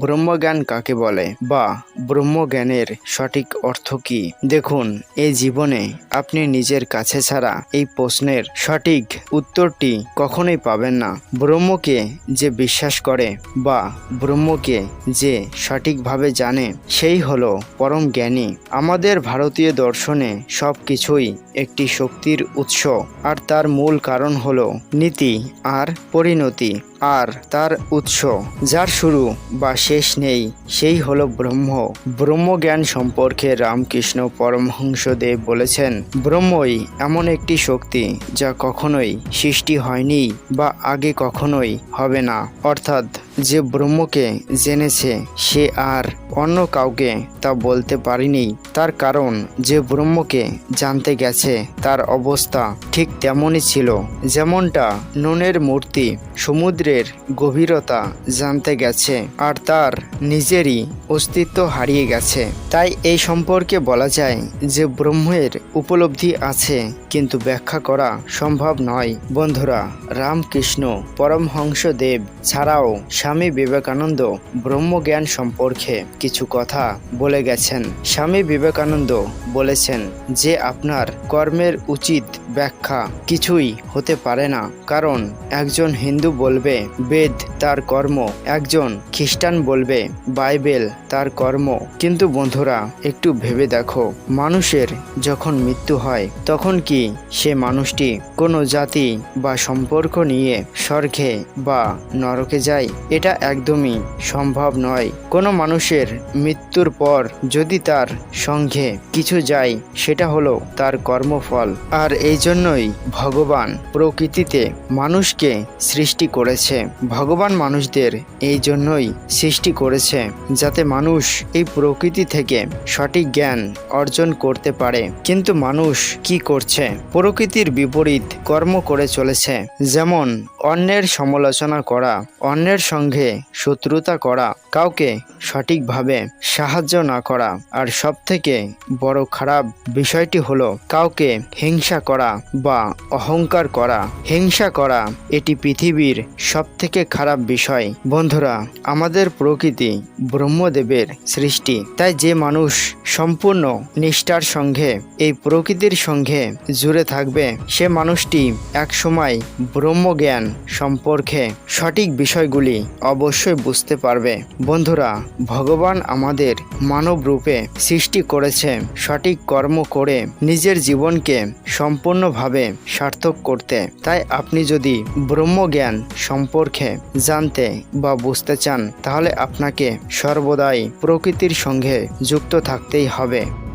ব্রহ্মজ্ঞান কাকে বলে বা ব্রহ্মজ্ঞানের সঠিক অর্থ কি? দেখুন, এই জীবনে আপনি নিজের কাছে ছাড়া এই প্রশ্নের সঠিক উত্তরটি কখনোই পাবেন না। ব্রহ্মকে যে বিশ্বাস করে বা ব্রহ্মকে যে সঠিকভাবে জানে, সেই হলো পরম জ্ঞানী। আমাদের ভারতীয় দর্শনে সব কিছুই একটি শক্তির উৎস, আর তার মূল কারণ হলো নীতি আর পরিণতি। আর তার উৎস, যার শুরু বা শেষ নেই, সেই হল ব্রহ্ম। ব্রহ্মজ্ঞান সম্পর্কে রামকৃষ্ণ পরমহংসদেব বলেছেন, ব্রহ্মই এমন একটি শক্তি যা কখনোই সৃষ্টি হয়নি বা আগে কখনোই হবে না। অর্থাৎ যে ব্রহ্মকে জেনেছে, সে আর অন্য কাউকে তা বলতে পারেনি। তার কারণ, যে ব্রহ্মকে জানতে গেছে, তার অবস্থা ঠিক তেমনই ছিল। যেমনটা নুনের মূর্তি সমুদ্রের গভীরতা জানতে গেছে, আর তার নিজেরই অস্তিত্ব হারিয়ে গেছে। তাই এই সম্পর্কে বলা যায় যে ব্রহ্মের উপলব্ধি আছে, কিন্তু ব্যাখ্যা করা সম্ভব নয়। বন্ধুরা, রামকৃষ্ণ পরমহংসদেব ছাড়াও স্বামী বিবেকানন্দ ব্রহ্মজ্ঞান সম্পর্কে কিছু কথা বলে গেছেন। স্বামী বিবেকানন্দ বলেছেন যে আপনার কর্মের উচিত ব্যাখ্যা কিছুই হতে পারে না, কারণ একজন হিন্দু বলবে, বেদ তার কর্ম একজন খ্রিস্টান বলবে, বাইবেল তার কর্ম কিন্তু বন্ধুরা, একটু ভেবে দেখো, মানুষের যখন মৃত্যু হয়, তখন কি সে মানুষটি কোনো জাতি বা সম্পর্ক নিয়ে স্বর্গে বা নরকে যায়? এটা একদমই সম্ভব নয়। কোনো মানুষের মৃত্যুর পর যদি তার সঙ্গে কিছু যায়, সেটা হলো তার কর্মফল। আর এই জন্যই ভগবান প্রকৃতিতে মানুষকে সৃষ্টি করেছে। ভগবান মানুষদের এই জন্যই সৃষ্টি করেছে, যাতে মানুষ এই প্রকৃতি থেকে সঠিক জ্ঞান অর্জন করতে পারে। কিন্তু মানুষ কি করছে? প্রকৃতির বিপরীত কর্ম করে চলেছে। যেমন অন্যের সমালোচনা করা, অন্যের সঙ্গে শত্রুতা করা, কাউকে সঠিকভাবে সাহায্য না করা। আর সব থেকে বড় খারাপ বিষয়টি হলো কাউকে হিংসা করা বা অহংকার করা। হিংসা করা, এটি পৃথিবীর সব থেকে খারাপ বিষয়। বন্ধুরা, আমাদের প্রকৃতি ব্রহ্মদেবের সৃষ্টি। তাই যে মানুষ সম্পূর্ণ নিষ্ঠার সঙ্গে, এই প্রকৃতির সঙ্গে জুড়ে থাকবে, সে মানুষটি একসময় ব্রহ্মজ্ঞান সম্পর্কে সঠিক বিষয়গুলি অবশ্যই বুঝতে পারবে। বন্ধুরা, ভগবান আমাদের মানব রূপে সৃষ্টি করেছে, সঠিক কর্ম করে নিজের জীবনকে সম্পূর্ণভাবে সার্থক করতে। তাই আপনি যদি ব্রহ্মজ্ঞান সম্পর্কে জানতে বা বুঝতে চান, তাহলে আপনাকে সর্বদাই প্রকৃতির সঙ্গে যুক্ত থাকতেই হবে।